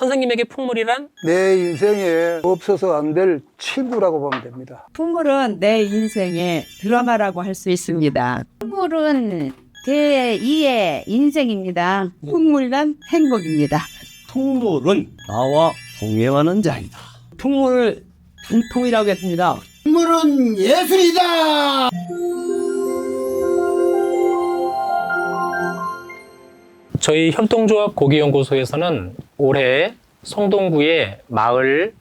선생님에게 풍물이란 내 인생에 없어서 안 될 친구라고 보면 됩니다. 풍물은 내 인생의 드라마라고 할 수 있습니다. 풍물은 제2의 인생입니다. 풍물란 행복입니다. 풍물은 나와 동행하는 자이다. 풍물을 단풍이라고 했습니다. 풍물은 예술이다. 저희 협동조합 고기연구소에서는 올해 성동구의 마을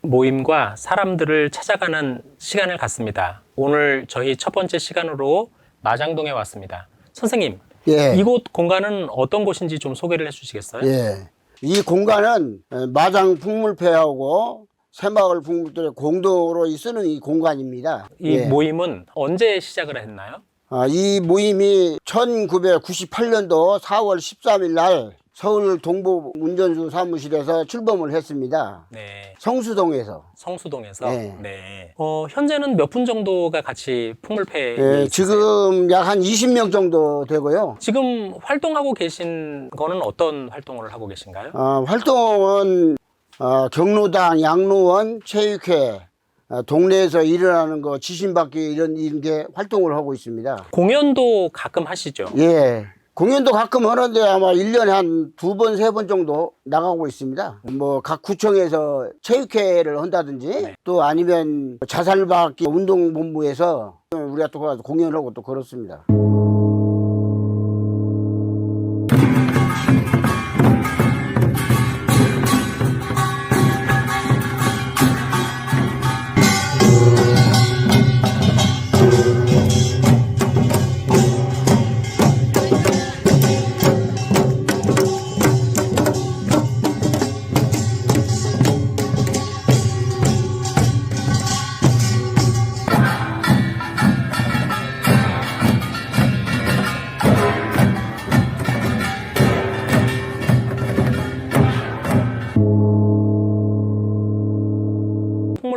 모임과 사람들을 찾아가는 시간을 갖습니다. 오늘 저희 첫 번째 시간으로 마장동에 왔습니다. 선생님, 예. 이곳 공간은 어떤 곳인지 좀 소개를 해주시겠어요? 예. 이 공간은 마장 풍물패하고 새마을 풍물들의 공동으로 쓰는 이 공간입니다. 이 예. 모임은 언제 시작을 했나요? 아, 이 모임이 1998년도 4월 13일 날 서울 동부 운전수 사무실에서 출범을 했습니다. 네, 성수동에서. 성수동에서. 네. 네. 어, 현재는 몇 분 정도가 같이 풍물패에 예, 있으세요? 지금 약 한 20명 정도 되고요. 지금 활동하고 계신 거는 어떤 활동을 하고 계신가요? 어, 활동은 어, 경로당, 양로원, 체육회, 어, 동네에서 일어나는 거 지신받기 이런 이런 게 활동을 하고 있습니다. 공연도 가끔 하시죠? 예. 공연도 가끔 하는데 아마 1년에 한 두 번, 세 번 정도 나가고 있습니다. 뭐 각 구청에서 체육회를 한다든지 네. 또 아니면 자살받기 운동본부에서 우리가 또 가서 공연하고 또 그렇습니다.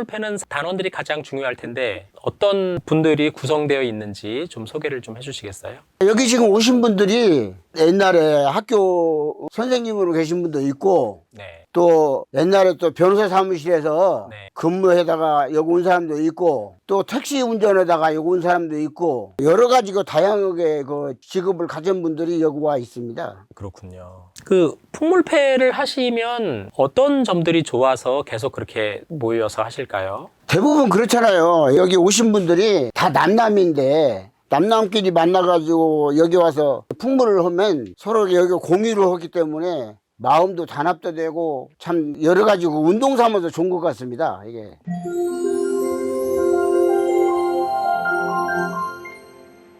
풍물패는 단원들이 가장 중요할 텐데 어떤 분들이 구성되어 있는지 좀 소개를 좀 해주시겠어요? 여기 지금 오신 분들이 옛날에 학교 선생님으로 계신 분도 있고 네. 또 옛날에 또 변호사 사무실에서 네. 근무해다가 여기 온 사람도 있고 또 택시 운전하다가 여기 온 사람도 있고 여러 가지 그 다양하게 그 직업을 가진 분들이 여기 와 있습니다. 그렇군요. 그 풍물패를 하시면 어떤 점들이 좋아서 계속 그렇게 모여서 하실까요? 대부분 그렇잖아요. 여기 오신 분들이 다 남남인데 남남끼리 만나가지고 여기 와서 풍물을 하면 서로 여기 공유를 하기 때문에 마음도 단합도 되고 참 여러 가지 그 운동 삼아서 좋은 것 같습니다. 이게.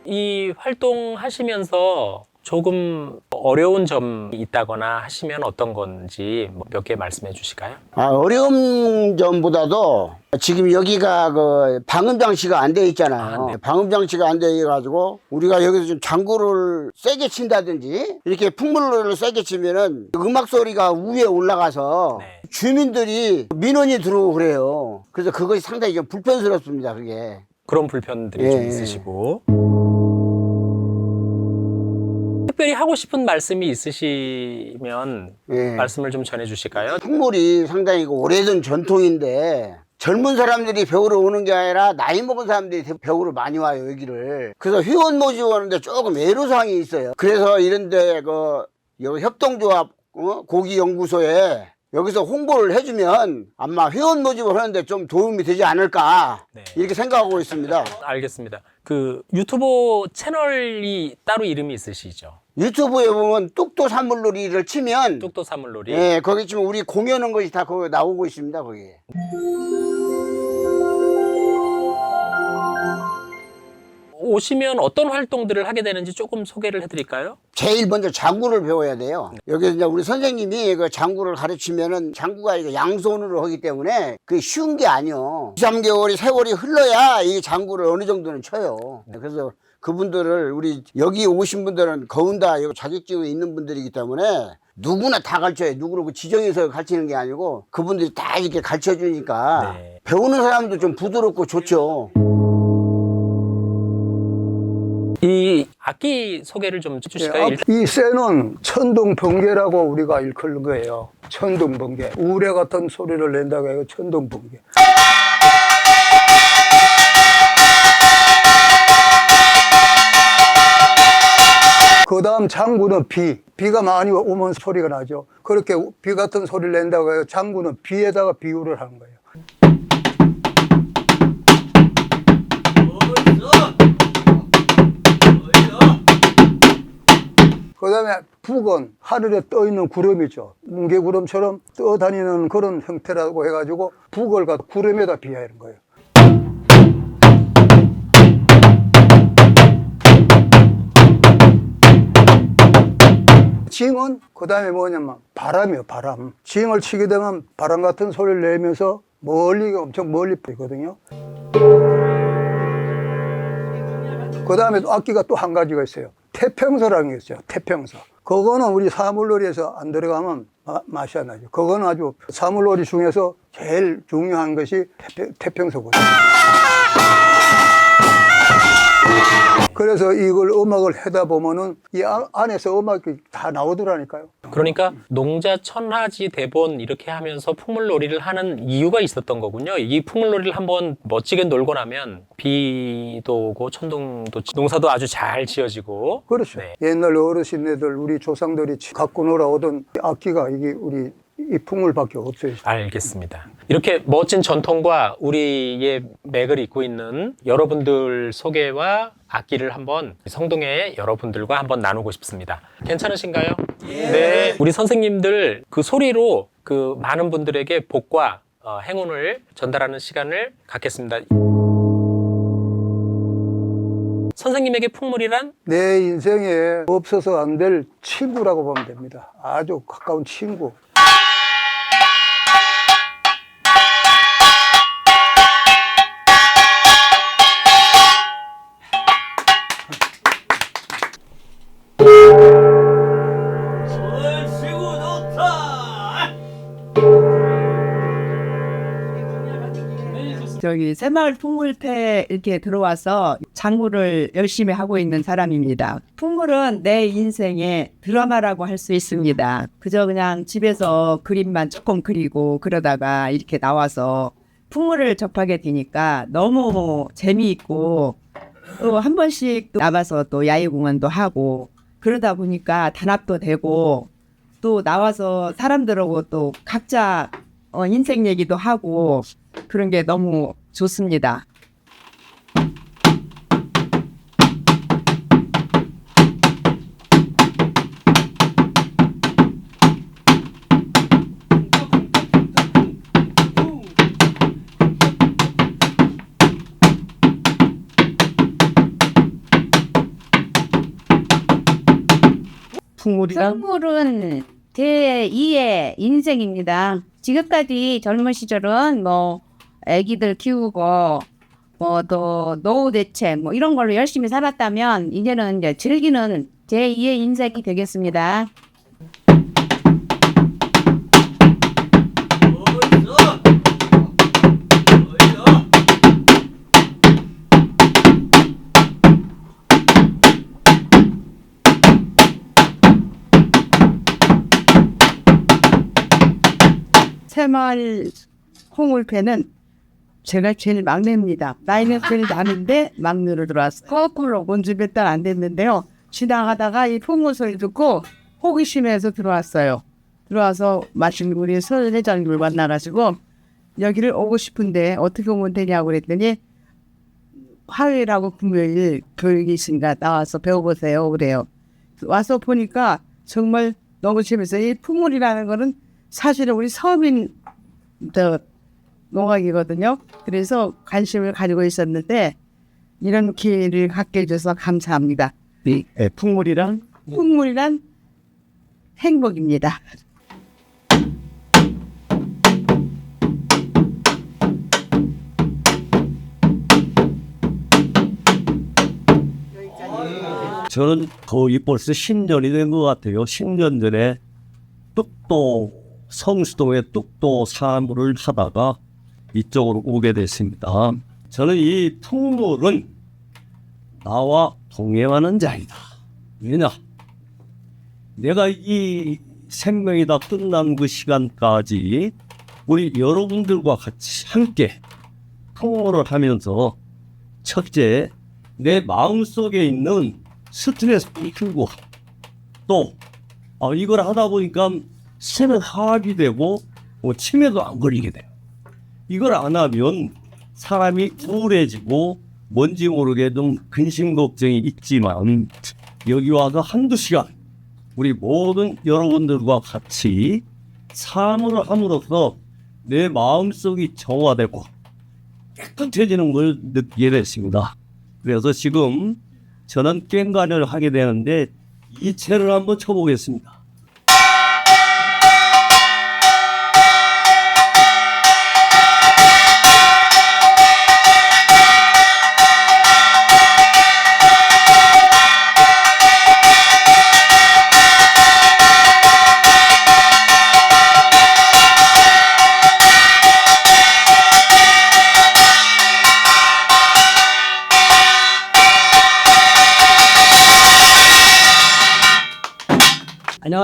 이 활동 하시면서 조금 어려운 점이 있다거나 하시면 어떤 건지 뭐몇개 말씀해 주실까요? 아, 어려운 점보다도 지금 여기가 그 방음 장치가 안 돼 있잖아요. 아, 네. 방음 장치가 안 돼 가지고 우리가 여기서 좀 장구를 세게 친다든지 이렇게 풍물을 세게 치면은 음악 소리가 위에 올라가서 네. 주민들이 민원이 들어오고 그래요. 그래서 그것이 상당히 좀 불편스럽습니다. 그게. 그런 불편들이 예, 좀 예. 있으시고 특별히 하고 싶은 말씀이 있으시면 예. 말씀을 좀 전해 주실까요? 풍물이 상당히 그 오래된 전통인데 젊은 사람들이 배우러 오는 게 아니라 나이 먹은 사람들이 대- 배우러 많이 와요 여기를 그래서 회원 모집하는데 조금 애로사항이 있어요 그래서 이런데 그 협동조합 어? 고기연구소에 여기서 홍보를 해주면 아마 회원 모집을 하는데 좀 도움이 되지 않을까 네. 이렇게 생각하고 있습니다 알겠습니다. 그 유튜브 채널이 따로 이름이 있으시죠? 유튜브에 보면 뚝도 사물놀이를 치면 뚝도 사물놀이. 예 거기 지금 우리 공연한 것이 다 거기 나오고 있습니다 거기에 오시면 어떤 활동들을 하게 되는지 조금 소개를 해드릴까요? 제일 먼저 장구를 배워야 돼요. 여기 이제 우리 선생님이 그 장구를 가르치면은 장구가 이거 양손으로 하기 때문에 그게 쉬운 게 아니요. 2, 3개월이 세월이 흘러야 이 장구를 어느 정도는 쳐요. 그래서 그분들을 우리 여기 오신 분들은 거운다 자격증이 있는 분들이기 때문에 누구나 다 가르쳐요. 누구를 그 지정해서 가르치는 게 아니고 그분들이 다 이렇게 가르쳐 주니까 네. 배우는 사람도 좀 부드럽고 좋죠. 악기 소개를 좀 예, 해주실까요? 일- 이 쇠는 천둥 번개라고 우리가 일컬는 거예요. 천둥 번개. 우레 같은 소리를 낸다고 해요. 천둥 번개. 그 다음 장구는 비. 비가 많이 오면 소리가 나죠. 그렇게 비 같은 소리를 낸다고 해요. 장구는 비에다가 비유를 하는 거예요. 그 다음에 북은 하늘에 떠 있는 구름이죠. 뭉게구름처럼 떠다니는 그런 형태라고 해가지고 북을 갖다 구름에다 비하하는 거예요. 징은 그 다음에 뭐냐면 바람이요, 바람. 징을 치게 되면 바람 같은 소리를 내면서 멀리, 엄청 멀리 보이거든요. 그 다음에 악기가 또 한 가지가 있어요. 태평서라는 게 있어요. 태평서. 그거는 우리 사물놀이에서 안 들어가면 마- 맛이 안 나죠. 그거는 아주 사물놀이 중에서 제일 중요한 것이 태평, 태평서거든요. 그래서 이걸 음악을 하다 보면은 이 안- 안에서 음악이 다 나오더라니까요. 그러니까 농자 천하지 대본 이렇게 하면서 풍물놀이를 하는 이유가 있었던 거군요. 이 풍물놀이를 한번 멋지게 놀고 나면 비도 오고 천둥도 치- 농사도 아주 잘 지어지고 그렇죠. 네. 옛날 어르신네들 우리 조상들이 갖고 놀아오던 악기가 이게 우리 이 풍물밖에 없어요. 알겠습니다. 이렇게 멋진 전통과 우리의 맥을 잇고 있는 여러분들 소개와 악기를 한번 성동의 여러분들과 한번 나누고 싶습니다. 괜찮으신가요? 네. 우리 선생님들 그 소리로 그 많은 분들에게 복과 어, 행운을 전달하는 시간을 갖겠습니다. 선생님에게 풍물이란 내 인생에 없어서 안 될 친구라고 보면 됩니다. 아주 가까운 친구. 저기 새마을 풍물패 이렇게 들어와서 장구를 열심히 하고 있는 사람입니다. 풍물은 내 인생의 드라마라고 할 수 있습니다. 그저 그냥 집에서 그림만 조금 그리고 그러다가 이렇게 나와서 풍물을 접하게 되니까 너무 재미있고 또 한 번씩 또 나가서 또 야외 공연도 하고 그러다 보니까 단합도 되고 또 나와서 사람들하고 또 각자 어, 인생 얘기도 하고 그런 게 너무 좋습니다. 풍물은 제2의 인생입니다. 지금까지 젊은 시절은 뭐 아기들 키우고 뭐 또 노후 대책 뭐 이런 걸로 열심히 살았다면 이제는 이제 즐기는 제2의 인생이 되겠습니다. 새마을 홍울패는 제가 제일 막내입니다. 나이는 제일 많은데 막내로 들어왔어요. 거꾸로 온지몇달안 됐는데요. 지나가다가 이 풍물 소리 듣고 호기심에서 들어왔어요. 들어와서 마침 우리 서 회장님을 만나가지고 여기를 오고 싶은데 어떻게 오면 되냐고 그랬더니 화요일하고 금요일 교육이 있으니까 나와서 배워보세요 그래요. 와서 보니까 정말 너무 재밌어요. 이 풍물이라는 거는 사실은 우리 서민 저 농악이거든요. 그래서 관심을 가지고 있었는데 이런 기회를 갖게 해줘서 감사합니다. 네, 풍물이란 풍물이란 행복입니다. 저는 거의 벌써 10년이 된 것 같아요. 10년 전에 뚝도 성수동에 뚝도 사무를 하다가 이쪽으로 오게 됐습니다. 저는 이 풍물은 나와 동행하는 자이다. 왜냐? 내가 이 생명이 다 끝난 그 시간까지 우리 여러분들과 같이 함께 통화를 하면서 첫째, 내 마음속에 있는 스트레스를 풀고 또 어, 이걸 하다 보니까 스트레스 하락이 되고 뭐 치매도 안 걸리게 돼요. 이걸 안 하면 사람이 우울해지고 뭔지 모르게 좀 근심 걱정이 있지만 여기 와서 한두 시간 우리 모든 여러분들과 같이 사물을 함으로써 내 마음속이 정화되고 깨끗해지는 걸 느끼게 됐습니다. 그래서 지금 저는 꽹과를 하게 되는데 이 채를 한번 쳐보겠습니다.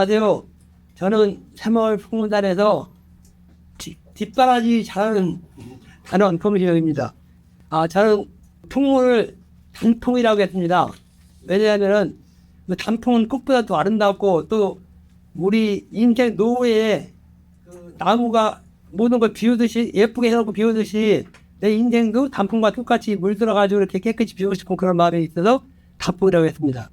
안녕하세요. 저는 새마을 풍문단에서 뒷- 뒷바라지 잘하는 단원 komision입니다. 아, 저는 풍문을 단풍이라고 했습니다. 왜냐하면은 그 단풍은 꽃보다 더 아름답고 또 우리 인생 노후에 그 나무가 모든 걸 비우듯이 예쁘게 해놓고 비우듯이 내 인생도 단풍과 똑같이 물들어가지고 이렇게 깨끗이 비우고 싶은 그런 마음이 있어서 단풍이라고 했습니다.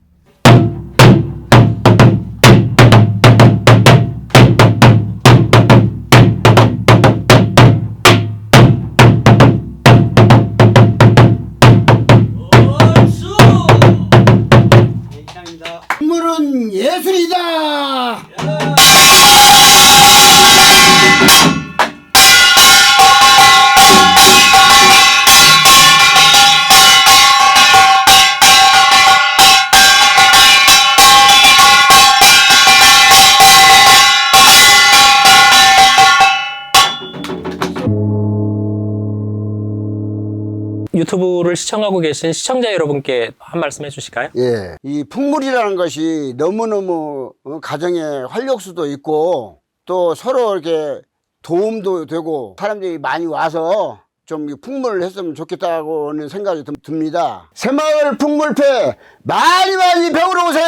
유튜브를 시청하고 계신 시청자 여러분께 한 말씀 해주실까요? 예, 이 풍물이라는 것이 너무너무 어, 가정에 활력수도 있고 또 서로 이렇게 도움도 되고 사람들이 많이 와서 좀이 풍물을 했으면 좋겠다고는 생각이 듭- 듭니다. 새마을 풍물패 많이 많이 배우러 오세요!